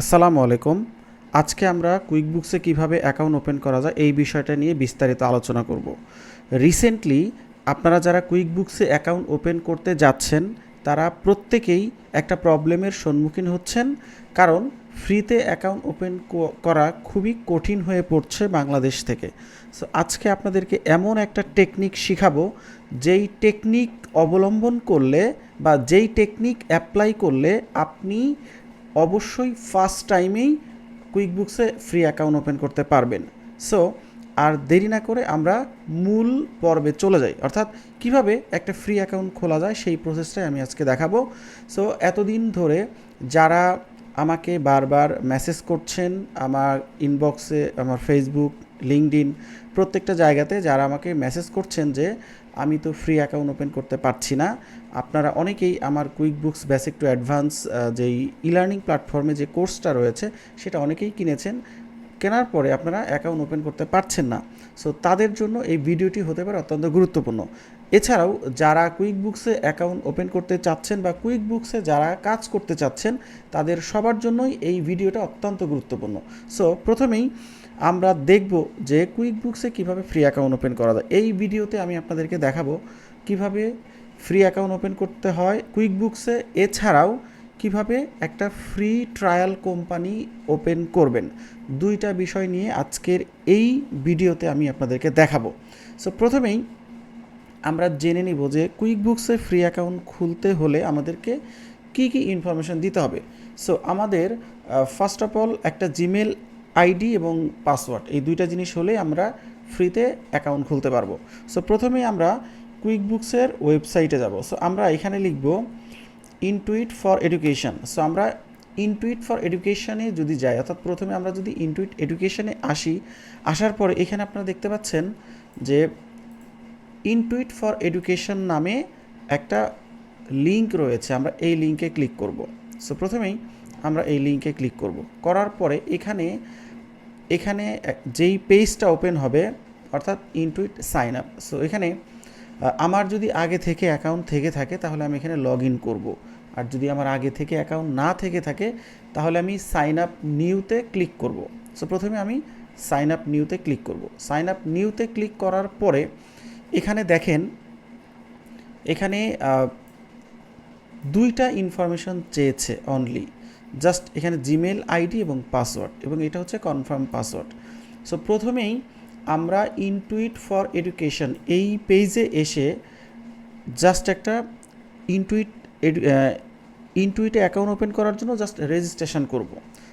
আসসালামু আলাইকুম। আজকে আমরা কুইকবুকসে কীভাবে অ্যাকাউন্ট ওপেন করা যায় এই বিষয়টা নিয়ে বিস্তারিত আলোচনা করব। রিসেন্টলি আপনারা যারা কুইকবুকসে অ্যাকাউন্ট ওপেন করতে যাচ্ছেন, তারা প্রত্যেকেই একটা প্রবলেমের সম্মুখীন হচ্ছেন। কারণ ফ্রিতে অ্যাকাউন্ট ওপেন করা খুবই কঠিন হয়ে পড়ছে বাংলাদেশ থেকে। সো আজকে আপনাদেরকে এমন একটা টেকনিক শিখাবো, যেই টেকনিক অবলম্বন করলে বা যেই টেকনিক অ্যাপ্লাই করলে আপনি অবশ্যই ফার্স্ট টাইমেই কুইক বুকসে ফ্রি অ্যাকাউন্ট ওপেন করতে পারবেন। সো, আর দেরি না করে আমরা মূল পর্বে চলে যাই। অর্থাৎ কীভাবে একটা ফ্রি অ্যাকাউন্ট খোলা যায় সেই প্রসেসটাই আমি আজকে দেখাবো। সো, এতদিন ধরে যারা আমাকে বারবার মেসেজ করছেন, আমার ইনবক্সে, আমার ফেসবুক লিঙ্কডিন প্রত্যেকটা জায়গাতে যারা আমাকে মেসেজ করছেন যে, আমি তো ফ্রি অ্যাকাউন্ট ওপেন করতে পারছি না। আপনারা অনেকেই আমার QuickBooks basic to advance যেই ই লার্নিং প্ল্যাটফর্মে যে কোর্সটা রয়েছে, সেটা অনেকেই কিনেছেন। কেনার পরে আপনারা অ্যাকাউন্ট ওপেন করতে পারছেন না। সো তাদের জন্য এই ভিডিওটি হতে পারে অত্যন্ত গুরুত্বপূর্ণ। এছাড়াও, যারা কুইক বুকসে অ্যাকাউন্ট ওপেন করতে চাচ্ছেন বা কুইক বুকসে যারা কাজ করতে চাচ্ছেন, তাদের সবার জন্যই এই ভিডিওটা অত্যন্ত গুরুত্বপূর্ণ। সো প্রথমেই আমরা দেখব যে কুইক বুকসে কীভাবে ফ্রি অ্যাকাউন্ট ওপেন করা যায়। এই ভিডিওতে আমি আপনাদেরকে দেখাবো কীভাবে ফ্রি অ্যাকাউন্ট ওপেন করতে হয় কুইক বুকসে এছাড়াও কীভাবে একটা ফ্রি ট্রায়াল কোম্পানি ওপেন করবেন। দুইটা বিষয় নিয়ে আজকের এই ভিডিওতে আমি আপনাদেরকে দেখাবো। সো প্রথমেই আমরা জেনে নিব যে কুইক বুকসে ফ্রি অ্যাকাউন্ট খুলতে হলে আমাদেরকে কী কী ইনফরমেশান দিতে হবে। সো আমাদের ফার্স্ট অফ অল একটা জিমেল আইডি এবং পাসওয়ার্ড। এই দুইটা জিনিস হলে আমরা ফ্রিতে অ্যাকাউন্ট খুলতে পারব। সো প্রথমে আমরা কুইক বুকসের ওয়েবসাইটে যাব। সো, আমরা এখানে লিখব ইনটুইট ফর এডুকেশন সো, আমরা ইনটুইট ফর এডুকেশনে যদি যাই, অর্থাৎ প্রথমে আমরা যদি ইনটুইট এডুকেশনে আসি, আসার পরে এখানে আপনারা দেখতে পাচ্ছেন যে ইনটুইট ফর এডুকেশন নামে একটা লিঙ্ক রয়েছে। আমরা এই লিঙ্কে ক্লিক করব। সো, প্রথমেই আমরা এই লিঙ্কে ক্লিক করব। করার পরে এখানে এখানে যেই পেজটা ওপেন হবে, অর্থাৎ ইনটুইট সাইন আপ সো এখানে আমার যদি আগে থেকে অ্যাকাউন্ট থেকে থাকে, তাহলে আমি এখানে লগ ইন করব। আর যদি আমার আগে থেকে অ্যাকাউন্ট না থেকে থাকে, তাহলে আমি সাইন আপ নিউতে ক্লিক করব। সো প্রথমে আমি সাইন আপ নিউতে ক্লিক করব। সাইন আপ নিউতে ক্লিক করার পরে, এখানে দেখেন, এখানে দুইটা ইনফরমেশন চেয়েছে অনলি জাস্ট এখানে জিমেল আইডি এবং পাসওয়ার্ড, এবং এটা হচ্ছে কনফার্ম পাসওয়ার্ড। সো প্রথমেই আমরা ইনটুইট ফর এডুকেশন এই পেজে এসে জাস্ট একটা ইনটুইট ইনটুইটে অ্যাকাউন্ট ওপেন করার জন্য জাস্ট রেজিস্ট্রেশন করব।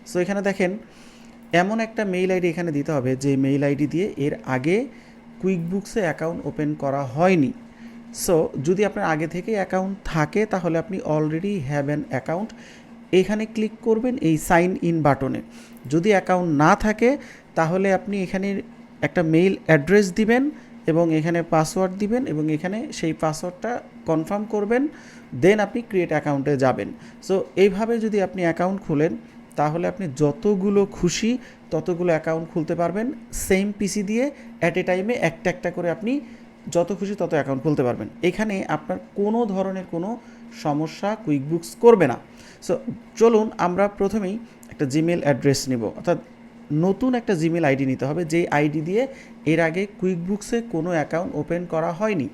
সো এখানে দেখেন এমন একটা মেইল আইডি এখানে দিতে হবে যে মেইল আইডি দিয়ে এর আগে কুইকবুকসে অ্যাকাউন্ট ওপেন করা হয়নি। সো যদি আপনার আগে থেকে অ্যাকাউন্ট থাকে তাহলে আপনি অলরেডি হ্যাভ অ্যান অ্যাকাউন্ট এখানে ক্লিক করবেন এই সাইন ইন বাটনে। যদি অ্যাকাউন্ট না থাকে, তাহলে আপনি এখানে একটা মেইল অ্যাড্রেস দিবেন এবং এখানে পাসওয়ার্ড দিবেন এবং এখানে সেই পাসওয়ার্ডটা কনফার্ম করবেন, দেন আপনি ক্রিয়েট অ্যাকাউন্টে যাবেন। সো, এইভাবে যদি আপনি অ্যাকাউন্ট খুলেন, তাহলে আপনি যতগুলো খুশি ততগুলো অ্যাকাউন্ট খুলতে পারবেন। সেম পিসি দিয়ে অ্যাট এ টাইমে একটা একটা করে আপনি যত খুশি তত অ্যাকাউন্ট খুলতে পারবেন। এখানে আপনার কোনো ধরনের কোনো সমস্যা কুইকবুকস করবে না। সো চলুন আমরা প্রথমেই একটা জিমেল অ্যাড্রেস নিব। অর্থাৎ নতুন একটা জিমেল আইডি নিতে হবে, যেই আইডি দিয়ে এর আগে কুইকবুকসে কোনো অ্যাকাউন্ট ওপেন করা হয়নি।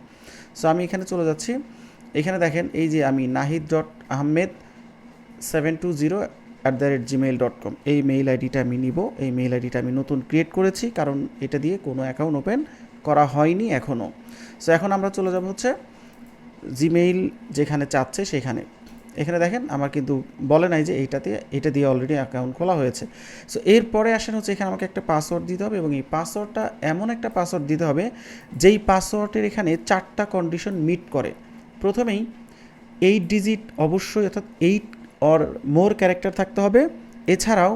সো আমি এখানে চলে যাচ্ছি। এখানে দেখেন, এই যে আমি Nahid dot Ahmed seven two zero at the rate Gmail dot com এই মেইল আইডিটা আমি নিব, এই মেইল আইডিটা আমি নতুন ক্রিয়েট করেছি, কারণ এটা দিয়ে কোনো অ্যাকাউন্ট ওপেন করা হয়নি এখনও সো এখন আমরা চলে যাব হচ্ছে জিমেইল যেখানে চাচ্ছে সেখানে। এখানে দেখেন, আমার কিন্তু বলে নাই যে এইটাতে, এটা দিয়ে অলরেডি অ্যাকাউন্ট খোলা হয়েছে। সো এরপরে আসেন হচ্ছে, এখানে আমাকে একটা পাসওয়ার্ড দিতে হবে এবং এই পাসওয়ার্ডটা এমন একটা পাসওয়ার্ড দিতে হবে, যেই পাসওয়ার্ডের এখানে চারটা কন্ডিশন মিট করে। প্রথমেই এইট ডিজিট অবশ্যই, অর্থাৎ এইট অর মোর ক্যারেক্টার থাকতে হবে। এছাড়াও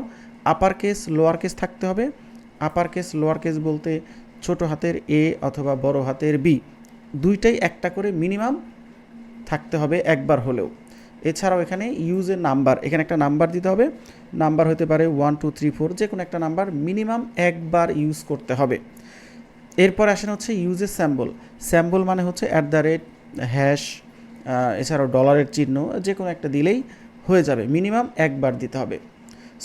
আপার কেস লোয়ার কেস থাকতে হবে। আপার কেস লোয়ার কেস বলতে ছোট হাতের এ অথবা বড় হাতের বি দুইটাই একটা করে মিনিমাম থাকতে হবে একবার হলেও। এছাড়াও এখানে ইউজের নাম্বার এখানে একটা নাম্বার দিতে হবে। নাম্বার হতে পারে ওয়ান টু থ্রি ফোর যে কোনো একটা নাম্বার মিনিমাম একবার ইউজ করতে হবে। এরপর আসেন হচ্ছে ইউজের স্যাম্বল স্যাম্বল মানে হচ্ছে অ্যাট দ্য রেট হ্যাশ এছাড়াও ডলারের চিহ্ন যে কোনো একটা দিলেই হয়ে যাবে। মিনিমাম একবার দিতে হবে।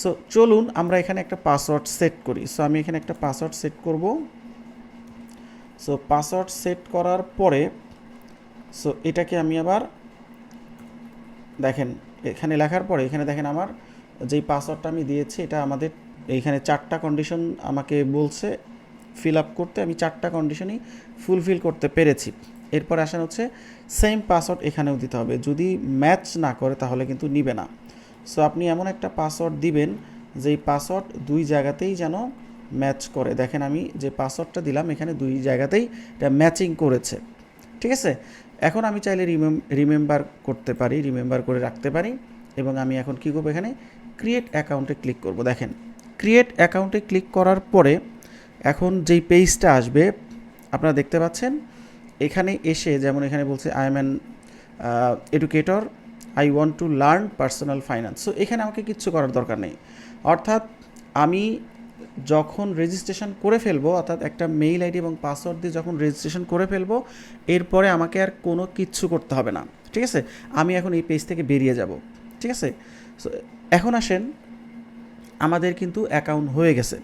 সো চলুন আমরা এখানে একটা পাসওয়ার্ড সেট করি। সো আমি এখানে একটা পাসওয়ার্ড সেট করব। সো পাসওয়ার্ড সেট করার পরে সো এটাকে আমি আবার দেখেন, এখানে লেখার পরে, এখানে দেখেন আমার যেই পাসওয়ার্ডটা আমি দিয়েছি, এটা আমাদের এইখানে চারটা কন্ডিশন আমাকে বলছে ফিল আপ করতে। আমি চারটা কন্ডিশনই ফুলফিল করতে পেরেছি। এরপর আসেন হচ্ছে সেম পাসওয়ার্ড এখানেও দিতে হবে। যদি ম্যাচ না করে, তাহলে কিন্তু নিবে না। সো আপনি এমন একটা পাসওয়ার্ড দিবেন, যেই পাসওয়ার্ড দুই জায়গাতেই যেন ম্যাচ করে। দেখেন আমি যে পাসওয়ার্ডটা দিলাম, এখানে দুই জায়গাতেই এটা ম্যাচিং করেছে। ঠিক আছে? এখন আমি চাইলে রিমেম রিমেম্বার করতে পারি রিমেম্বার করে রাখতে পারি এবং আমি এখন কী করব এখানে? ক্রিয়েট অ্যাকাউন্টে ক্লিক করব। দেখেন ক্রিয়েট অ্যাকাউন্টে ক্লিক করার পরে এখন যেই পেজটা আসবে, আপনারা দেখতে পাচ্ছেন, এখানে এসে যেমন এখানে বলছে I am an educator I want to learn personal finance so এখানে আমাকে কিচ্ছু করার দরকার নেই। অর্থাৎ আমি যখন রেজিস্ট্রেশন করে ফেলব, অর্থাৎ একটা মেইল আইডি এবং পাসওয়ার্ড দিয়ে যখন রেজিস্ট্রেশন করে ফেলব, এরপরে আমাকে আর কোনো কিচ্ছু করতে হবে না। ঠিক আছে? আমি এখন এই পেজ থেকে বেরিয়ে যাব। ঠিক আছে? এখন আসেন, আমাদের কিন্তু অ্যাকাউন্ট হয়ে গেছে।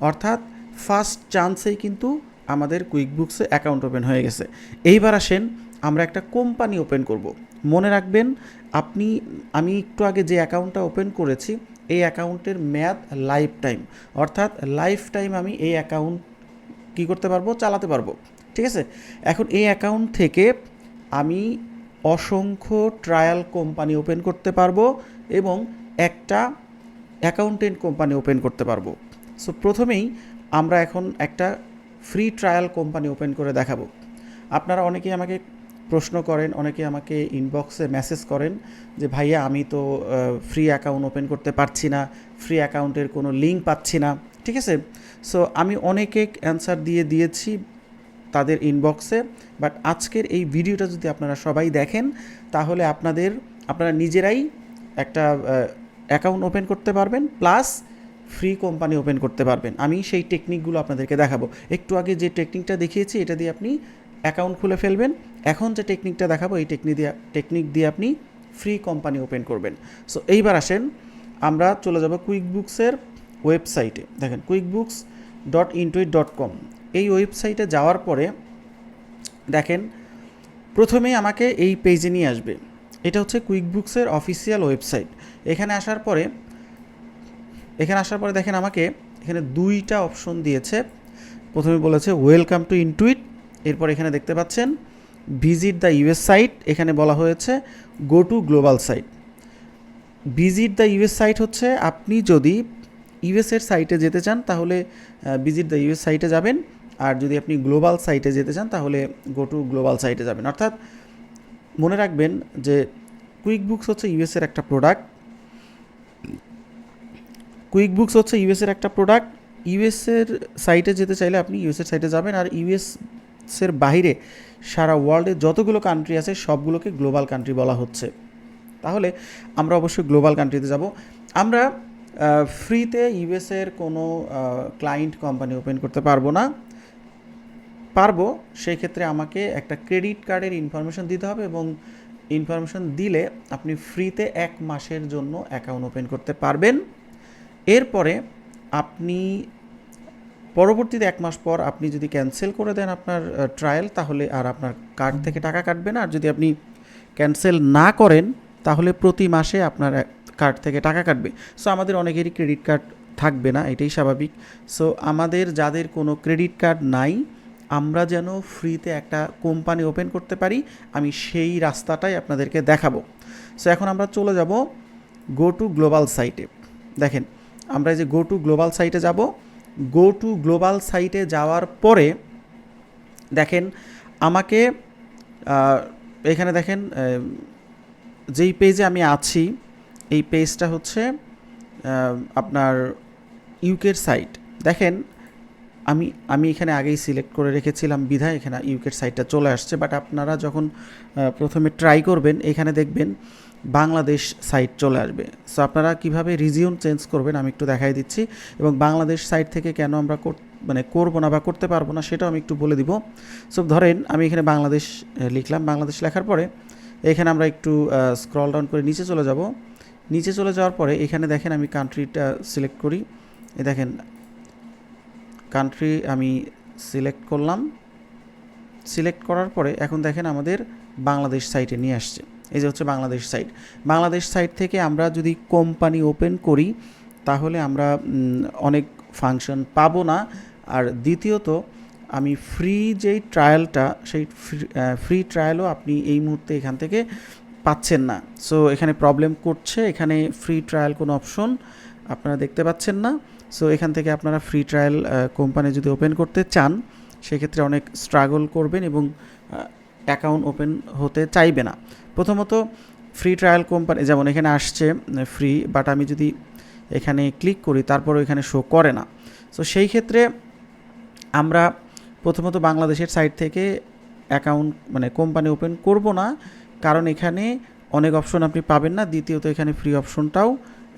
অর্থাৎ ফার্স্ট চান্সেই কিন্তু আমাদের কুইক বুকসে অ্যাকাউন্ট ওপেন হয়ে গেছে। এইবার আসেন, আমরা একটা কোম্পানি ওপেন করব। মনে রাখবেন, আপনি, আমি একটু আগে যে অ্যাকাউন্টটা ওপেন করেছি এই অ্যাকাউন্টের মেয়াদ লাইফ টাইম অর্থাৎ লাইফ টাইম আমি এই অ্যাকাউন্ট কী করতে পারব? চালাতে পারব। ঠিক আছে? এখন এই অ্যাকাউন্ট থেকে আমি অসংখ্য ট্রায়াল কোম্পানি ওপেন করতে পারব এবং একটা অ্যাকাউন্টেন্ট কোম্পানি ওপেন করতে পারব। সো, প্রথমেই আমরা এখন একটা ফ্রি ট্রায়াল কোম্পানি ওপেন করে দেখাবো। আপনারা অনেকেই আমাকে প্রশ্ন করেন, অনেকে আমাকে ইনবক্সে মেসেজ করেন যে, ভাইয়া, আমি তো ফ্রি অ্যাকাউন্ট ওপেন করতে পারছি না ফ্রি অ্যাকাউন্টের কোনো লিঙ্ক পাচ্ছি না। ঠিক আছে? সো আমি অনেকে অ্যান্সার দিয়ে দিয়েছি তাদের ইনবক্সে বাট আজকের এই ভিডিওটা যদি আপনারা সবাই দেখেন, তাহলে আপনাদের, আপনারা নিজেরাই একটা অ্যাকাউন্ট ওপেন করতে পারবেন প্লাস ফ্রি কোম্পানি ওপেন করতে পারবেন। আমি সেই টেকনিকগুলো আপনাদেরকে দেখাবো। একটু আগে যে টেকনিকটা দেখিয়েছি, এটা দিয়ে আপনি অ্যাকাউন্ট খুলে ফেলবেন। এখন যে টেকনিকটা দেখাবো, এই টেকনিক দিয়ে টেকনিক দিয়ে আপনি ফ্রি কোম্পানি ওপেন করবেন। সো এইবার আসেন, আমরা চলে যাব কুইক বুকসের ওয়েবসাইটে দেখেন QuickBooks dot Intuit dot com এই ওয়েবসাইটে যাওয়ার পরে দেখেন, প্রথমেই আমাকে এই পেজে নিয়ে আসবে। এটা হচ্ছে কুইক বুকসের অফিসিয়াল ওয়েবসাইট এখানে আসার পরে, এখানে আসার পরে দেখেন আমাকে এখানে দুইটা অপশন দিয়েছে। প্রথমে বলেছে ওয়েলকাম টু ইনটুইট এরপর এখানে দেখতে পাচ্ছেন, ভিজিট দ্য ইউএস সাইট, এখানে বলা হয়েছে go to global site. Visit the US site হচ্ছে আপনি যদি ইউএসের সাইটে যেতে চান, তাহলে ভিজিট দ্য ইউএস সাইটে যাবেন, আর যদি আপনি গ্লোবাল সাইটে যেতে চান, তাহলে গো টু গ্লোবাল সাইটে যাবেন। অর্থাৎ মনে রাখবেন যে কুইক বুকস হচ্ছে ইউএসের একটা প্রোডাক্ট কুইক বুকস হচ্ছে ইউএসের একটা প্রোডাক্ট ইউএসের সাইটে যেতে চাইলে আপনি ইউএসের সাইটে যাবেন, আর ইউএসের বাইরে সারা ওয়ার্ল্ডে যতগুলো কান্ট্রি আছে, সবগুলোকে গ্লোবাল কান্ট্রি বলা হচ্ছে। তাহলে আমরা অবশ্যই গ্লোবাল কান্ট্রিতে যাব। আমরা ফ্রিতে ইউএসের কোনো ক্লায়েন্ট কোম্পানি ওপেন করতে পারব না। পারব সেই ক্ষেত্রে আমাকে একটা ক্রেডিট কার্ডের ইনফরমেশন দিতে হবে এবং ইনফরমেশন দিলে আপনি ফ্রিতে এক মাসের জন্য অ্যাকাউন্ট ওপেন করতে পারবেন। এরপরে আপনি পরবর্তীতে এক মাস পর আপনি যদি ক্যান্সেল করে দেন আপনার ট্রায়াল তাহলে আর আপনার কার্ড থেকে টাকা কাটবে না। আর যদি আপনি ক্যান্সেল না করেন তাহলে প্রতি মাসে আপনার কার্ড থেকে টাকা কাটবে। সো আমাদের অনেকেরই ক্রেডিট কার্ড থাকবে না এটাই স্বাভাবিক। সো আমাদের যাদের কোনো ক্রেডিট কার্ড নাই আমরা যেন ফ্রিতে একটা কোম্পানি ওপেন করতে পারি আমি সেই রাস্তাটাই আপনাদেরকে দেখাবো। সো এখন আমরা চলে যাব গো টু গ্লোবাল সাইটে দেখেন আমরা এই যে গো টু গ্লোবাল সাইটে যাব গো টু গ্লোবাল সাইটে যাওয়ার পরে দেখেন আমাকে এখানে দেখেন যেই পেজে আমি আছি, এই পেজটা হচ্ছে আপনার ইউকের সাইট দেখেন আমি আমি এখানে আগেই সিলেক্ট করে রেখেছিলাম বিধায়, এখানে ইউকের সাইটটা চলে আসছে বাট আপনারা যখন প্রথমে ট্রাই করবেন, এখানে দেখবেন বাংলাদেশ সাইট চলে আসবে। সো আপনারা কীভাবে রিজিয়ন চেঞ্জ করবেন আমি একটু দেখাই দিচ্ছি, এবং বাংলাদেশ সাইট থেকে কেন আমরা মানে করব না বা করতে পারব না সেটাও আমি একটু বলে দিব। সো ধরেন আমি এখানে বাংলাদেশ লিখলাম, বাংলাদেশ লেখার পরে এখানে আমরা একটু স্ক্রল ডাউন করে নিচে চলে যাব। নিচে চলে যাওয়ার পরে এখানে দেখেন আমি কান্ট্রিটা সিলেক্ট করি। দেখেন কান্ট্রি আমি সিলেক্ট করলাম। সিলেক্ট করার পরে এখন দেখেন আমাদের বাংলাদেশ সাইটে নিয়ে আসছে। এই যে হচ্ছে বাংলাদেশ সাইট বাংলাদেশ সাইট থেকে আমরা যদি কোম্পানি ওপেন করি, তাহলে আমরা অনেক ফাংশন পাবো না। আর দ্বিতীয়ত, আমি ফ্রি যেই ট্রায়ালটা সেই ফ্রি ট্রায়ালও আপনি এই মুহূর্তে এখান থেকে পাচ্ছেন না। সো এখানে প্রবলেম করছে। এখানে ফ্রি ট্রায়াল কোনো অপশন আপনারা দেখতে পাচ্ছেন না। সো এখান থেকে আপনারা ফ্রি ট্রায়াল কোম্পানি যদি ওপেন করতে চান, সেক্ষেত্রে অনেক স্ট্রাগল করবেন এবং অ্যাকাউন্ট ওপেন হতে চাইবে না। প্রথমত ফ্রি ট্রায়াল কোম্পানি যেমন এখানে আসছে ফ্রি বাট আমি যদি এখানে ক্লিক করি, তারপরও এখানে শো করে না। সো সেই ক্ষেত্রে আমরা প্রথমত বাংলাদেশের সাইট থেকে অ্যাকাউন্ট মানে কোম্পানি ওপেন করব না, কারণ এখানে অনেক অপশন আপনি পাবেন না। দ্বিতীয়ত, এখানে ফ্রি অপশনটাও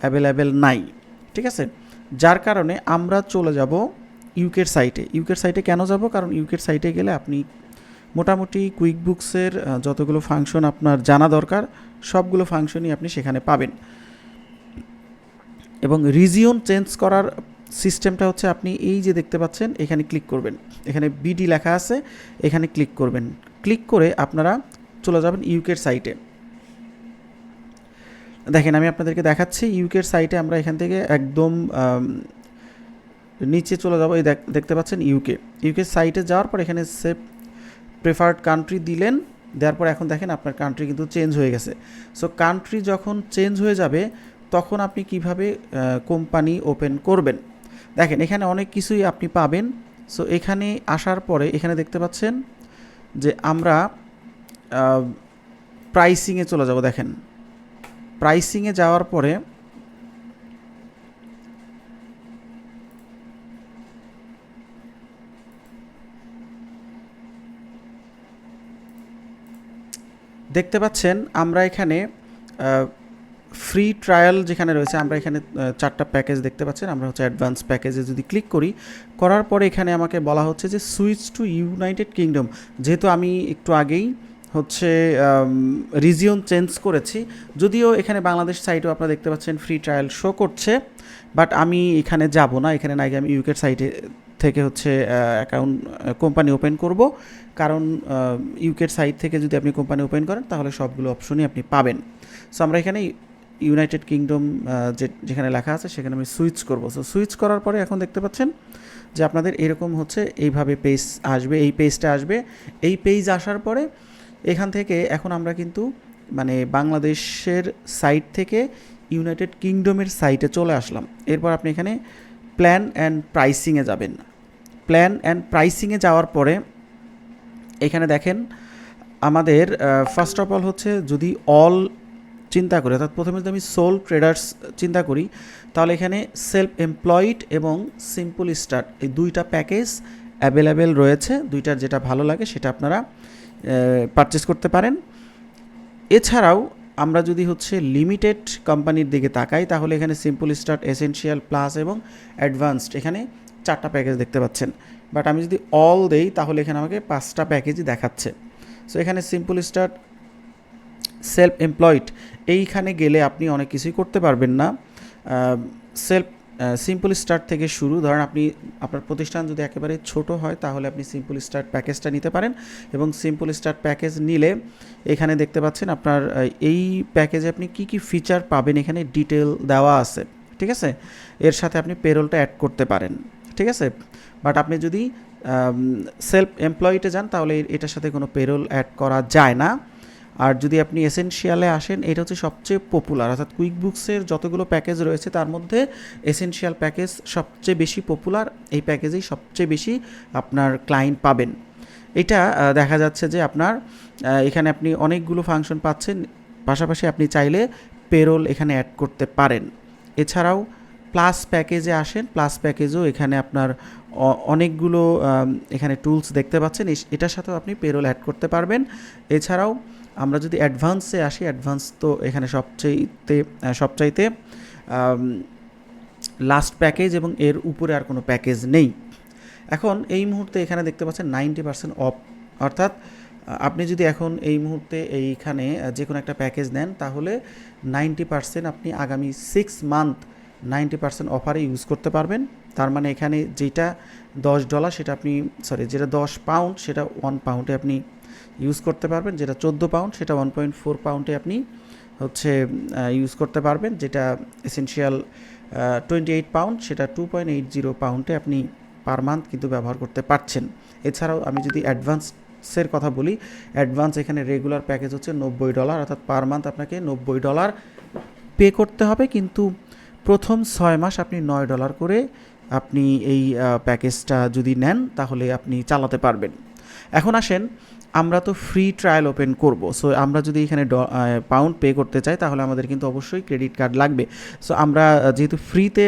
অ্যাভেলেবেল নাই। ঠিক আছে? যার কারণে আমরা চলে যাব ইউকের সাইটে। ইউকের সাইটে কেন যাব? কারণ ইউকের সাইটে গেলে আপনি মোটামুটি কুইক বুকসের যতগুলো ফাংশন আপনার জানা দরকার, সবগুলো ফাংশনই আপনি সেখানে পাবেন। এবং রিজিয়ন চেঞ্জ করার সিস্টেমটা হচ্ছে আপনি এই যে দেখতে পাচ্ছেন, এখানে ক্লিক করবেন। এখানে বিডি লেখা আছে, এখানে ক্লিক করবেন। ক্লিক করে আপনারা চলে যাবেন ইউকের সাইটে। দেখেন, আমি আপনাদেরকে দেখাচ্ছি ইউকের সাইটে আমরা এখান থেকে একদম নিচে চলে যাব। এই দেখ- দেখতে পাচ্ছেন ইউকে ইউকে সাইটে যাওয়ার পর এখানে সেভ প্রেফার্ড কান্ট্রি দিলেন, দেওয়ার পর এখন দেখেন আপনার কান্ট্রি কিন্তু চেঞ্জ হয়ে গেছে। সো কান্ট্রি যখন চেঞ্জ হয়ে যাবে, তখন আপনি কীভাবে কোম্পানি ওপেন করবেন? দেখেন, এখানে অনেক কিছুই আপনি পাবেন। সো এখানে আসার পরে এখানে দেখতে পাচ্ছেন যে আমরা প্রাইসিংয়ে চলে যাব। দেখেন প্রাইসিংয়ে যাওয়ার পরে দেখতে পাচ্ছেন আমরা এখানে ফ্রি ট্রায়াল যেখানে রয়েছে, আমরা এখানে চারটা প্যাকেজ দেখতে পাচ্ছেন। আমরা হচ্ছে অ্যাডভান্স প্যাকেজে যদি ক্লিক করি, করার পরে এখানে আমাকে বলা হচ্ছে যে সুইচ টু ইউনাইটেড কিংডম যেহেতু আমি একটু আগেই হচ্ছে রিজিয়ন চেঞ্জ করেছি। যদিও এখানে বাংলাদেশ সাইটেও আপনারা দেখতে পাচ্ছেন ফ্রি ট্রায়াল শো করছে বাট আমি এখানে যাব না। এখানে না আমি ইউকের সাইটে থেকে হচ্ছে অ্যাকাউন্ট কোম্পানি ওপেন করব। কারণ ইউকের সাইট থেকে যদি আপনি কোম্পানি ওপেন করেন, তাহলে সবগুলো অপশনই আপনি পাবেন। সো আমরা এখানে ইউনাইটেড কিংডম যে, যেখানে লেখা আছে, সেখানে আমি সুইচ করব। সো সুইচ করার পরে এখন দেখতে পাচ্ছেন যে আপনাদের এরকম হচ্ছে, এইভাবে পেজ আসবে, এই পেজটা আসবে। এই পেজ আসার পরে এখান থেকে এখন আমরা কিন্তু মানে বাংলাদেশের সাইট থেকে ইউনাইটেড কিংডমের সাইটে চলে আসলাম। এরপর আপনি এখানে প্ল্যান অ্যান্ড প্রাইসিংয়ে যাবেন। প্ল্যান অ্যান্ড প্রাইসিংয়ে যাওয়ার পরে এখানে দেখেন, আমাদের ফার্স্ট অফ অল হচ্ছে যদি অল চিন্তা করি, অর্থাৎ প্রথমে যদি আমি সোল ট্রেডার্স চিন্তা করি, তাহলে এখানে সেলফ এমপ্লয়েড এবং সিম্পল স্টার্ট এই দুইটা প্যাকেজ অ্যাভেলেবেল রয়েছে। দুইটার যেটা ভালো লাগে সেটা আপনারা পারচেস করতে পারেন। এছাড়াও আমরা যদি হচ্ছে লিমিটেড কোম্পানির দিকে তাকাই, তাহলে এখানে সিম্পল স্টার্ট এসেনশিয়াল প্লাস এবং অ্যাডভান্সড এখানে চারটা প্যাকেজ দেখতে পাচ্ছেন। বাট আমি যদি অল দেই, তাহলে এখানে আমাকে পাঁচটা প্যাকেজই দেখাচ্ছে। সো এখানে সিম্পল স্টার্ট সেলফ এমপ্লয়েড এইখানে গেলে আপনি অনেক কিছুই করতে পারবেন না। সেলফ সিম্পল স্টার্ট থেকে শুরু। ধরেন আপনি, আপনার প্রতিষ্ঠান যদি একেবারে ছোট হয়, তাহলে আপনি সিম্পল স্টার্ট প্যাকেজটা নিতে পারেন এবং সিম্পল স্টার্ট প্যাকেজ নিলে এখানে দেখতে পাচ্ছেন আপনার এই প্যাকেজে আপনি কি কি ফিচার পাবেন এখানে ডিটেল দেওয়া আছে, ঠিক আছে? এর সাথে আপনি পেরোলটা অ্যাড করতে পারেন, ঠিক আছে? বাট আপনি যদি সেলফ এমপ্লয়িতে যান, তাহলে এটার সাথে কোনো পেরোল অ্যাড করা যায় না। আর যদি আপনি এসেনশিয়ালে আসেন, এটা হচ্ছে সবচেয়ে পপুলার অর্থাৎ কুইক বুকসের যতগুলো প্যাকেজ রয়েছে, তার মধ্যে এসেনশিয়াল প্যাকেজ সবচেয়ে বেশি পপুলার এই প্যাকেজেই সবচেয়ে বেশি আপনার ক্লায়েন্ট পাবেন। এটা দেখা যাচ্ছে যে আপনার এখানে আপনি অনেকগুলো ফাংশন পাচ্ছেন, পাশাপাশি আপনি চাইলে পেরোল এখানে অ্যাড করতে পারেন। এছাড়াও প্লাস প্যাকেজে আসেন। প্লাস প্যাকেজও এখানে আপনার অনেকগুলো এখানে টুলস দেখতে পাচ্ছেন। এটার সাথেও আপনি পেরোল অ্যাড করতে পারবেন। এছাড়াও আমরা যদি অ্যাডভান্সে আসি অ্যাডভান্স তো এখানে সবচাইতে সবচাইতে লাস্ট প্যাকেজ এবং এর উপরে আর কোনো প্যাকেজ নেই। এখন এই মুহূর্তে এখানে দেখতে পাচ্ছেন নাইনটি পার্সেন্ট অফ অর্থাৎ আপনি যদি এখন এই মুহূর্তে এইখানে যে কোনো একটা প্যাকেজ নেন, তাহলে নাইনটি পার্সেন্ট আপনি আগামী সিক্স মান্থ নাইনটি পার্সেন্ট অফারে ইউজ করতে পারবেন। তার মানে এখানে যেটা দশ ডলার সেটা আপনি, সরি, যেটা দশ পাউন্ড সেটা ওয়ান পাউন্ডে আপনি ইউজ করতে পারবেন। যেটা চোদ্দ পাউন্ড সেটা ওয়ান পয়েন্ট ফোর পাউন্ডে আপনি হচ্ছে ইউজ করতে পারবেন। যেটা এসেনশিয়াল টোয়েন্টি এইট পাউন্ড সেটা টু পয়েন্ট এইট জিরো পাউন্ডে আপনি পার মান্থ কিন্তু ব্যবহার করতে পারছেন। এছাড়াও আমি যদি অ্যাডভান্সের কথা বলি, অ্যাডভান্স এখানে রেগুলার প্যাকেজ হচ্ছে নব্বই ডলার, অর্থাৎ পার মান্থ আপনাকে নব্বই ডলার পে করতে হবে। কিন্তু প্রথম ছয় মাস আপনি নয় ডলার করে আপনি এই প্যাকেজটা যদি নেন, তাহলে আপনি চালাতে পারবেন। এখন আসেন, আমরা তো ফ্রি ট্রায়াল ওপেন করব। সো আমরা যদি এখানে পাউন্ড পে করতে চাই, তাহলে আমাদের কিন্তু অবশ্যই ক্রেডিট কার্ড লাগবে। সো আমরা যেহেতু ফ্রিতে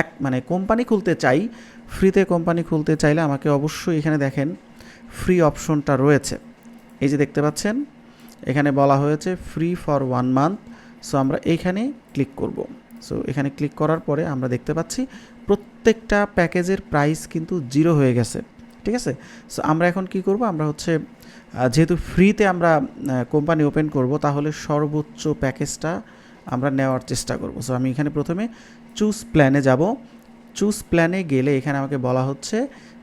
এক মানে কোম্পানি খুলতে চাই ফ্রিতে কোম্পানি খুলতে চাইলে আমাকে অবশ্যই এখানে দেখেন ফ্রি অপশনটা রয়েছে। এই যে দেখতে পাচ্ছেন, এখানে বলা হয়েছে free for one month so আমরা এইখানে ক্লিক করব। সো এখানে ক্লিক করার পরে আমরা দেখতে পাচ্ছি প্রত্যেকটা প্যাকেজের প্রাইস কিন্তু জিরো হয়ে গেছে। ঠিক আছে? সো আমরা এখন কি করব? আমরা হচ্ছে যেহেতু ফ্রিতে আমরা কোম্পানি ওপেন করব, তাহলে সর্বোচ্চ প্যাকেজটা আমরা নেওয়ার চেষ্টা করব। সো আমি এখানে প্রথমে চুজ প্ল্যানে যাব। চুজ প্ল্যানে গেলে এখানে আমাকে বলা হচ্ছে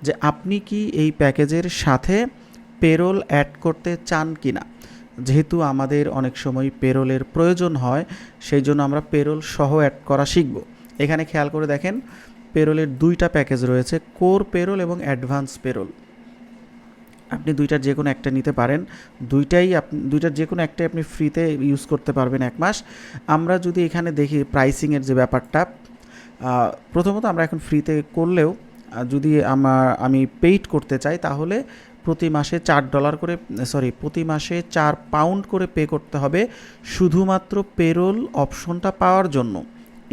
যে, আপনি কি এই প্যাকেজের সাথে পেরোল অ্যাড করতে চান কি না যেহেতু আমাদের অনেক সময় পেরোলের প্রয়োজন হয়, সেই জন্য আমরা পেরোল সহ অ্যাড করা শিখব। এখানে খেয়াল করে দেখেন, পেরোলের দুইটা প্যাকেজ রয়েছে কোর পেরোল এবং অ্যাডভান্স পেরোল। আপনি দুইটার যে কোনো একটা নিতে পারেন, দুইটাই আপনি দুইটার যে কোনো একটাই আপনি ফ্রিতে ইউজ করতে পারবেন এক মাস। আমরা যদি এখানে দেখি প্রাইসিংয়ের যে ব্যাপারটা প্রথমত আমরা এখন ফ্রিতে করলেও যদি আমার আমি পেইড করতে চাই, তাহলে প্রতি মাসে চার ডলার করে সরি প্রতি মাসে চার পাউন্ড করে পে করতে হবে শুধুমাত্র পেরোল অপশনটা পাওয়ার জন্য।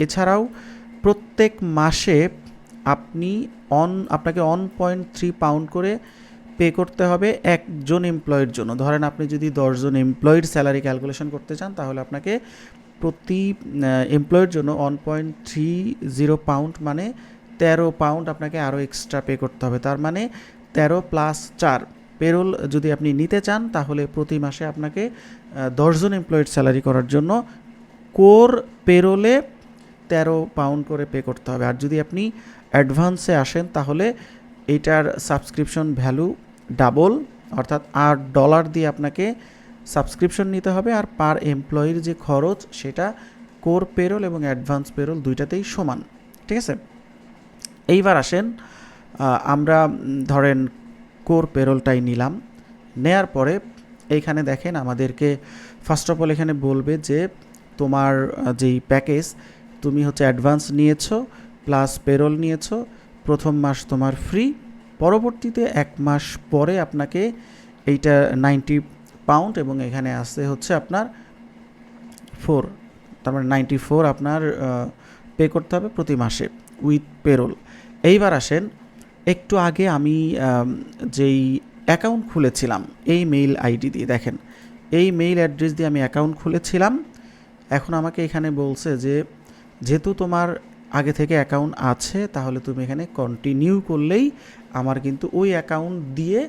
এছাড়াও প্রত্যেক মাসে আপনি অন আপনাকে অন পয়েন্ট থ্রি পাউন্ড করে পে করতে হবে একজন এমপ্লয়ের জন্য। ধরেন আপনি যদি দশজন এমপ্লয়ের স্যালারি ক্যালকুলেশন করতে চান, তাহলে আপনাকে প্রতি এমপ্লয়ের জন্য one point three zero pound মানে তেরো পাউন্ড আপনাকে আরও এক্সট্রা পে করতে হবে। তার মানে তেরো প্লাস চার। পেরোল যদি আপনি নিতে চান, তাহলে প্রতি মাসে আপনাকে দশজন এমপ্লয়ের স্যালারি করার জন্য কোর পেরোলে তেরো পাউন্ড করে পে করতে হবে। আর যদি আপনি অ্যাডভান্সে আসেন, তাহলে এটার সাবস্ক্রিপশন ভ্যালু ডাবল অর্থাৎ আট ডলার দিয়ে আপনাকে সাবস্ক্রিপশন নিতে হবে। আর পার এমপ্লয়ির যে খরচ, সেটা কোর পেরোল এবং অ্যাডভান্স পেরোল দুইটাতেই সমান। ঠিক আছে? এইবার আসেন আমরা ধরেন কোর পেরোলটাই নিলাম। নেয়ার পরে এইখানে দেখেন আমাদেরকে ফার্স্ট অফ অল এখানে বলবে যে, তোমার যেই প্যাকেজ তুমি হচ্ছে অ্যাডভান্স নিয়েছো প্লাস পেরোল নিয়েছো, প্রথম মাস তোমার ফ্রি পরবর্তীতে এক মাস পরে আপনাকে এইটা নাইনটি পাউন্ড এবং এখানে আসতে হচ্ছে আপনার ফোর তার মানে নাইনটি ফোর আপনার পে করতে হবে প্রতি মাসে উইথ পেরোল এইবার আসেন একটু আগে আমি যেই অ্যাকাউন্ট খুলেছিলাম, এই মেইল আইডি দিয়ে দেখেন, এই মেইল অ্যাড্রেস দিয়ে আমি অ্যাকাউন্ট খুলেছিলাম। এখন আমাকে এখানে বলছে যে, যেহেতু তোমার আগে থেকে অ্যাকাউন্ট আছে, তাহলে তুমি এখানে কন্টিনিউ করলেই আমার কিন্তু ওই অ্যাকাউন্ট দিয়ে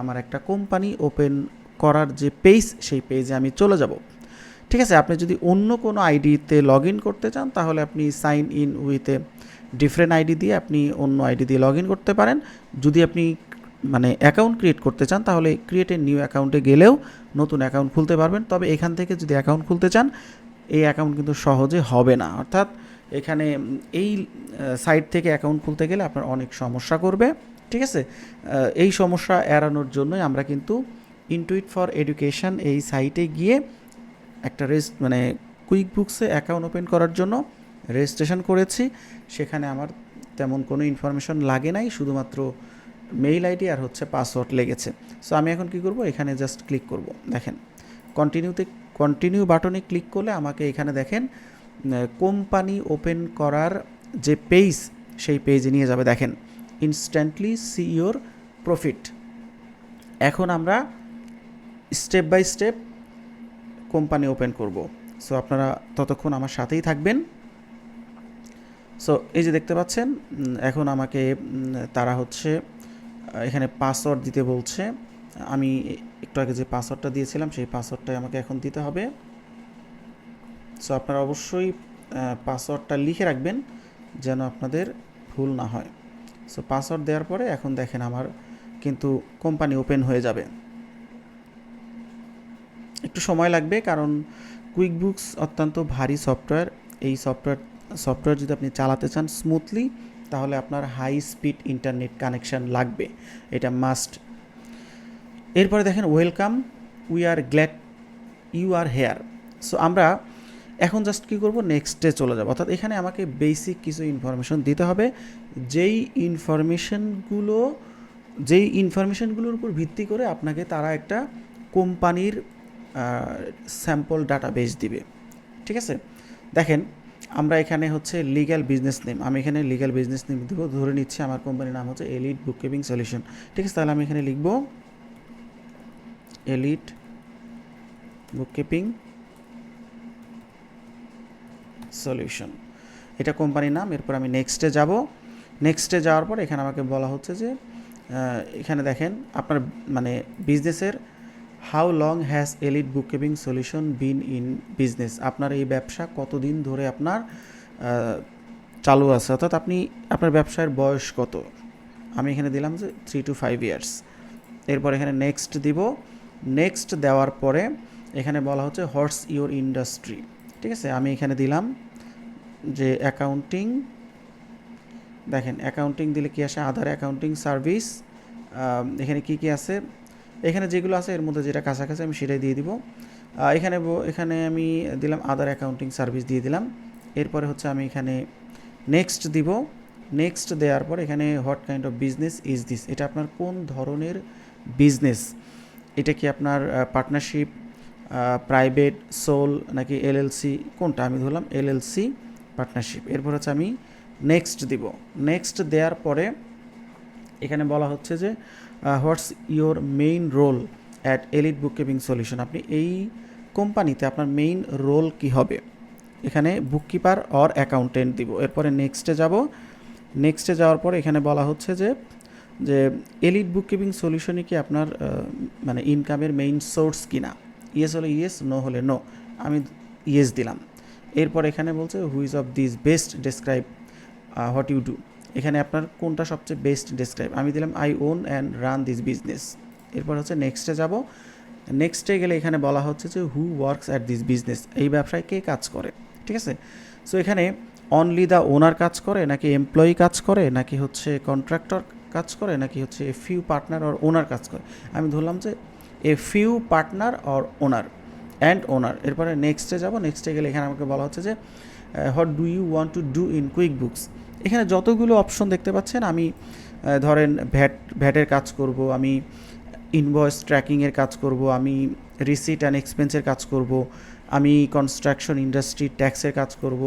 আমার একটা কোম্পানি ওপেন করার যে পেজ সেই পেজে আমি চলে যাব। ঠিক আছে, আপনি যদি অন্য কোনো আইডিতে লগ ইন করতে চান, তাহলে আপনি sign in with different ID দিয়ে আপনি অন্য আইডি দিয়ে লগ করতে পারেন। যদি আপনি মানে অ্যাকাউন্ট ক্রিয়েট করতে চান, তাহলে ক্রিয়েট নিউ অ্যাকাউন্টে গেলেও নতুন অ্যাকাউন্ট খুলতে পারবেন। তবে এখান থেকে যদি অ্যাকাউন্ট খুলতে চান, এই অ্যাকাউন্ট কিন্তু সহজে হবে না। অর্থাৎ এখানে এই সাইট থেকে অ্যাকাউন্ট খুলতে গেলে আপনার অনেক সমস্যা করবে। ঠিক আছে? এই সমস্যা এড়ানোর জন্যই আমরা কিন্তু ইনটুইট ফর এডুকেশন এই সাইটে গিয়ে একটা রেস্ট মানে কুইক বুকসে অ্যাকাউন্ট ওপেন করার জন্য রেজিস্ট্রেশন করেছি। সেখানে আমার তেমন কোনো ইনফরমেশন লাগে নাই, শুধুমাত্র মেইল আইডি আর হচ্ছে পাসওয়ার্ড লেগেছে। সো আমি এখন কি করব? এখানে জাস্ট ক্লিক করব। দেখেন কন্টিনিউতে কন্টিনিউ বাটনে ক্লিক করলে আমাকে এখানে দেখেন কোম্পানি ওপেন করার যে পেজ সেই পেজে নিয়ে যাবে। দেখেন ইনস্ট্যান্টলি সি ইওর প্রফিট এখন আমরা step by step company open করব। সো আপনারা ততক্ষণ আমার সাথেই থাকবেন। সো এই যে দেখতে পাচ্ছেন এখন আমাকে তারা হচ্ছে এখানে পাসওয়ার্ড দিতে বলছে। আমি একটু আগে যে পাসওয়ার্ডটা দিয়েছিলাম, সেই পাসওয়ার্ডটাই আমাকে এখন দিতে হবে। সো আপনারা অবশ্যই পাসওয়ার্ডটা লিখে রাখবেন যেন আপনাদের ভুল না হয়। সো পাসওয়ার্ড দেওয়ার পরে এখন দেখেন আমার কিন্তু কোম্পানি ওপেন হয়ে যাবে। একটু সময় লাগবে কারণ কুইক বুকস অত্যন্ত ভারী সফটওয়্যার এই সফটওয়্যার সফটওয়্যার যদি আপনি চালাতে চান স্মুথলি তাহলে আপনার হাই স্পিড ইন্টারনেট কানেকশান লাগবে। এটা মাস্ট এরপরে দেখেন welcome we are glad you are here so আমরা এখন জাস্ট কী করব? নেক্সটে চলে যাব। অর্থাৎ এখানে আমাকে বেসিক কিছু ইনফরমেশন দিতে হবে। যেই ইনফরমেশনগুলো যেই ইনফরমেশনগুলোর উপর ভিত্তি করে আপনাকে তারা একটা কোম্পানির স্যাম্পল ডাটাবেস দিবে। ঠিক আছে? দেখেন আমরা এখানে হচ্ছে লিগ্যাল বিজনেস নেম আমি এখানে লিগ্যাল বিজনেস নেম দেবো, ধরে নিচ্ছি আমার কোম্পানির নাম হচ্ছে এলিট বুক কিপিং সলিউশন ঠিক আছে, তাহলে আমি এখানে লিখব এলিট বুক কিপিং সলিউশন এটা কোম্পানির নাম, এরপর আমি নেক্সটে যাব। নেক্সটে যাওয়ার পর এখানে আমাকে বলা হচ্ছে যে এখানে দেখেন, আপনার মানে বিজনেসের how long has Elite bookkeeping solution been in business আপনার এই ব্যবসা কতদিন ধরে আপনার চালু আছে? অর্থাৎ আপনি, আপনার ব্যবসার বয়স কত? আমি এখানে দিলাম যে থ্রি টু ফাইভ ইয়ার্স এরপর এখানে নেক্সট দিব। নেক্সট দেওয়ার পরে এখানে বলা হচ্ছে হর্স ইউর ইন্ডাস্ট্রি ঠিক আছে? আমি এখানে দিলাম যে অ্যাকাউন্টিং দেখেন অ্যাকাউন্টিং দিলে কি আসে? আধার অ্যাকাউন্টিং সার্ভিস এখানে কি কি আছে? এখানে যেগুলো আছে, এর মধ্যে যেটা কাছাকাছি আমি সেটাই দিয়ে দিব। এখানে এখানে আমি দিলাম আদার অ্যাকাউন্টিং সার্ভিস দিয়ে দিলাম। এরপরে হচ্ছে আমি এখানে নেক্সট দিব। নেক্সট দেওয়ার পর এখানে what kind of business is this এটা আপনার কোন ধরনের বিজনেস এটা কি আপনার পার্টনারশিপ প্রাইভেট সোল নাকি এলএলসি কোনটা? আমি ধরলাম এলএলসি পার্টনারশিপ এরপর হচ্ছে আমি নেক্সট দিব। নেক্সট দেওয়ার পরে এখানে বলা হচ্ছে যে what's your main role at Elite bookkeeping solution আপনি এই কোম্পানিতে আপনার মেইন রোল কি হবে? এখানে বুককিপার অর অ্যাকাউন্টেন্ট দিব। এরপরে নেক্সটে যাব। নেক্সটে যাওয়ার পর এখানে বলা হচ্ছে যে যে এলিট বুক কিপিং সলিউশনই কি আপনার মানে ইনকামের মেইন সোর্স কিনা? ইয়েস হলে ইয়েস নো হলে নো আমি ইয়েস দিলাম। এরপর এখানে বলছে which of this best describe what you do এখানে আপনার কোনটা সবচেয়ে বেস্ট ডেসক্রাইব আমি দিলাম I own and run this business এরপর হচ্ছে নেক্সটে যাব। নেক্সটে গেলে এখানে বলা হচ্ছে যে who works at this business এই ব্যবসায় কে কাজ করে? ঠিক আছে? সো এখানে অনলি দ্য ওনার কাজ করে, নাকি এমপ্লয়ি কাজ করে, নাকি হচ্ছে কন্ট্রাক্টর কাজ করে, নাকি হচ্ছে a few partner or owner কাজ করে? আমি ধরলাম যে a few partner or owner and owner এরপরে নেক্সটে যাব। নেক্সটে গেলে এখানে আমাকে বলা হচ্ছে যে what do you want to do in QuickBooks এখানে যতগুলো অপশন দেখতে পাচ্ছেন, আমি ধরেন ভ্যাট, ভ্যাটের কাজ করব, আমি ইনভয়েস ট্র্যাকিংয়ের কাজ করব, আমি রিসিট অ্যান্ড এক্সপেন্সের কাজ করব, আমি কনস্ট্রাকশন ইন্ডাস্ট্রি ট্যাক্সের কাজ করব,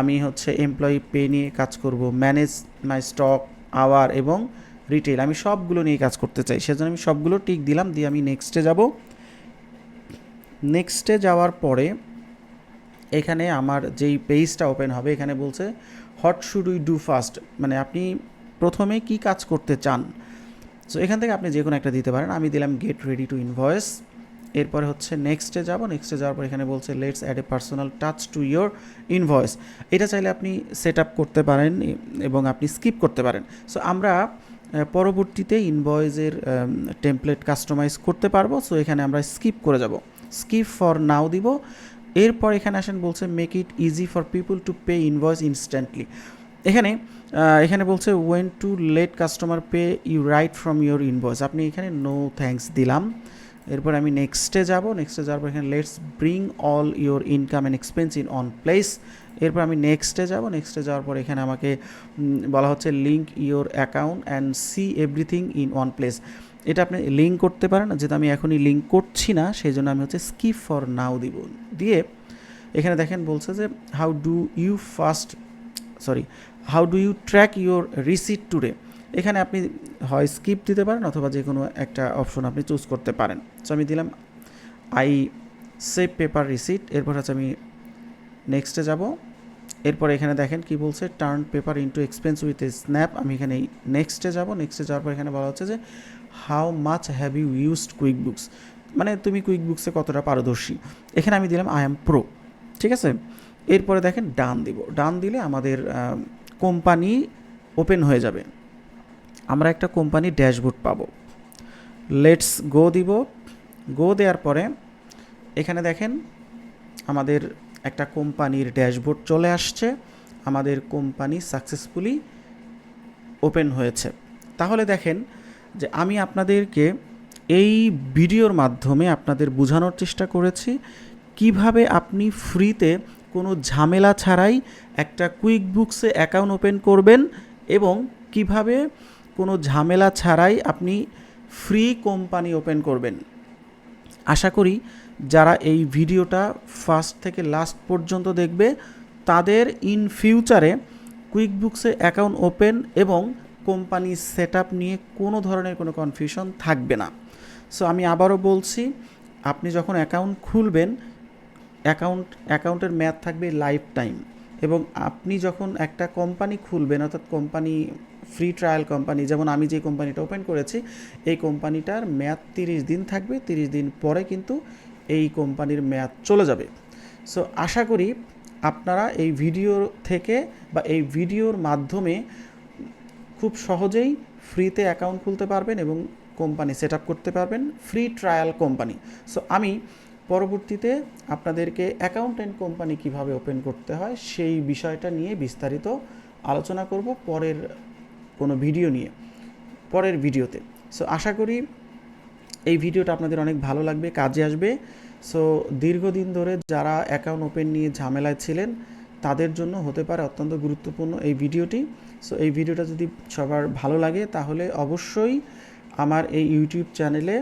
আমি হচ্ছে এমপ্লয়ি পে নিয়ে কাজ করব ম্যানেজ মাই স্টক আওয়ার এবং রিটেল আমি সবগুলো নিয়ে কাজ করতে চাই। সেজন্য আমি সবগুলো টিক দিলাম, দিয়ে আমি নেক্সটে যাব। নেক্সটে যাওয়ার পরে, এখানে আমার যেই পেজটা ওপেন হবে, এখানে বলছে what should we do first? মানে আপনি প্রথমে কি কাজ করতে চান? সো এখান থেকে আপনি যে কোনো একটা দিতে পারেন। আমি দিলাম গেট রেডি টু ইনভয়েস এরপরে হচ্ছে নেক্সটে যাব। নেক্সটে যাওয়ার পর এখানে বলছে let's add a personal touch to your invoice এটা চাইলে আপনি সেট আপ করতে পারেন এবং আপনি স্কিপ করতে পারেন। সো আমরা পরবর্তীতে ইনভয়েসের টেমপ্লেট কাস্টমাইজ করতে পারব। সো এখানে আমরা স্কিপ করে যাব। স্কিপ ফর নাও দিব। এরপর এখানে আসেন বলছে make it easy for people to pay invoice instantly এখানে এখানে বলছে want to let customer pay you right from your invoice আপনি এখানে নো থ্যাঙ্কস দিলাম। এরপর আমি নেক্সটে যাব। নেক্সটে যাওয়ার পর এখানে let's bring all your income and expense in one place এরপর আমি নেক্সটে যাব। নেক্সটে যাওয়ার পর এখানে আমাকে বলা হচ্ছে link your account and see everything in one place এটা আপনি লিঙ্ক করতে পারেন, যেহেতু আমি এখনই লিঙ্ক করছি না সেই জন্য আমি হচ্ছে স্কিপ ফর নাও দিব। দিয়ে এখানে দেখেন বলছে যে how do you first sorry how do you track your receipt today এখানে আপনি হয় স্কিপ দিতে পারেন, অথবা যে কোনো একটা অপশন আপনি চুজ করতে পারেন। সো আমি দিলাম আই সেভ পেপার রিসিট এরপর হচ্ছে আমি নেক্সটে যাব। এরপর এখানে দেখেন কি বলছে turn paper into expense with a snap আমি এখানে নেক্সটে যাব। নেক্সটে যাওয়ার পর এখানে বলা হচ্ছে যে how much have you used QuickBooks মানে তুমি কুইক বুকসে কতটা পারদর্শী? এখানে আমি দিলাম আই এম প্রো ঠিক আছে? এরপরে দেখেন ডান দিব। ডান দিলে আমাদের কোম্পানি ওপেন হয়ে যাবে। আমরা একটা কোম্পানি ড্যাশবোর্ড পাবো। লেটস গো দিব। গো দেওয়ার পরে এখানে দেখেন, আমাদের একটা কোম্পানির ড্যাশবোর্ড চলে আসছে। আমাদের কোম্পানি সাকসেসফুলি ওপেন হয়েছে। তাহলে দেখেন যে আমি আপনাদেরকে এই ভিডিওর মাধ্যমে আপনাদের বোঝানোর চেষ্টা করেছি কীভাবে আপনি ফ্রিতে কোনো ঝামেলা ছাড়াই একটা কুইক বুকসে অ্যাকাউন্ট ওপেন করবেন এবং কীভাবে কোনো ঝামেলা ছাড়াই আপনি ফ্রি কোম্পানি ওপেন করবেন। আশা করি যারা এই ভিডিওটা ফার্স্ট থেকে লাস্ট পর্যন্ত দেখবে, তাদের ইন ফিউচারে কুইক বুকসে অ্যাকাউন্ট ওপেন এবং কোম্পানি সেট নিয়ে কোনো ধরনের কোনো কনফিউশন থাকবে না। সো আমি আবারও বলছি, আপনি যখন অ্যাকাউন্ট খুলবেন অ্যাকাউন্ট অ্যাকাউন্টের মেয়াদ থাকবে লাইফ টাইম এবং আপনি যখন একটা কোম্পানি খুলবেন, অর্থাৎ কোম্পানি ফ্রি ট্রায়াল কোম্পানি যেমন আমি যে কোম্পানিটা ওপেন করেছি, এই কোম্পানিটার মেয়াদ তিরিশ দিন থাকবে, তিরিশ দিন পরে কিন্তু এই কোম্পানির মেয়াদ চলে যাবে। সো আশা করি আপনারা এই ভিডিও থেকে বা এই ভিডিওর মাধ্যমে খুব সহজেই ফ্রিতে অ্যাকাউন্ট খুলতে পারবেন এবং কোম্পানি সেট করতে পারবেন ফ্রি ট্রায়াল কোম্পানি সো আমি পরবর্তীতে আপনাদেরকে অ্যাকাউন্টেন্ট কোম্পানি কীভাবে ওপেন করতে হয় সেই বিষয়টা নিয়ে বিস্তারিত আলোচনা করব পরের কোনো ভিডিও নিয়ে, পরের ভিডিওতে সো আশা করি এই ভিডিওটা আপনাদের অনেক ভালো লাগবে, কাজে আসবে। সো দীর্ঘদিন ধরে যারা অ্যাকাউন্ট ওপেন নিয়ে ঝামেলায় ছিলেন তাদের জন্য হতে পারে অত্যন্ত গুরুত্বপূর্ণ এই ভিডিওটি। সো এই ভিডিওটা যদি সবার ভালো লাগে, তাহলে অবশ্যই আমার এই ইউটিউব চ্যানেলে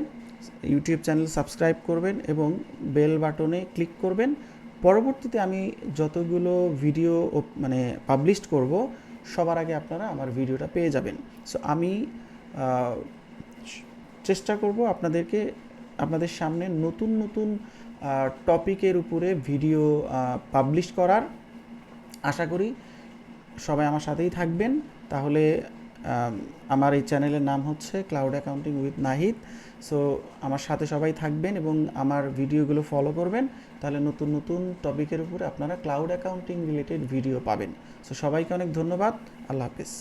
ইউটিউব চ্যানেল সাবস্ক্রাইব করবেন এবং বেল বাটনে ক্লিক করবেন। পরবর্তীতে আমি যতগুলো ভিডিও মানে পাবলিশ করব, সবার আগে আপনারা আমার ভিডিওটা পেয়ে যাবেন। সো আমি চেষ্টা করব আপনাদেরকে, আপনাদের সামনে নতুন নতুন টপিকের উপরে ভিডিও পাবলিশ করার। আশা করি সবাই আমার সাথেই থাকবেন। তাহলে আমার এই চ্যানেলের নাম হচ্ছে cloud accounting with Nahid so আমার সাথে সবাই থাকবেন এবং আমার ভিডিওগুলো ফলো করবেন। তাহলে নতুন নতুন টপিকের উপরে আপনারা ক্লাউড অ্যাকাউন্টিং রিলেটেড ভিডিও পাবেন। সো সবাইকে অনেক ধন্যবাদ। আল্লাহ হাফিজ।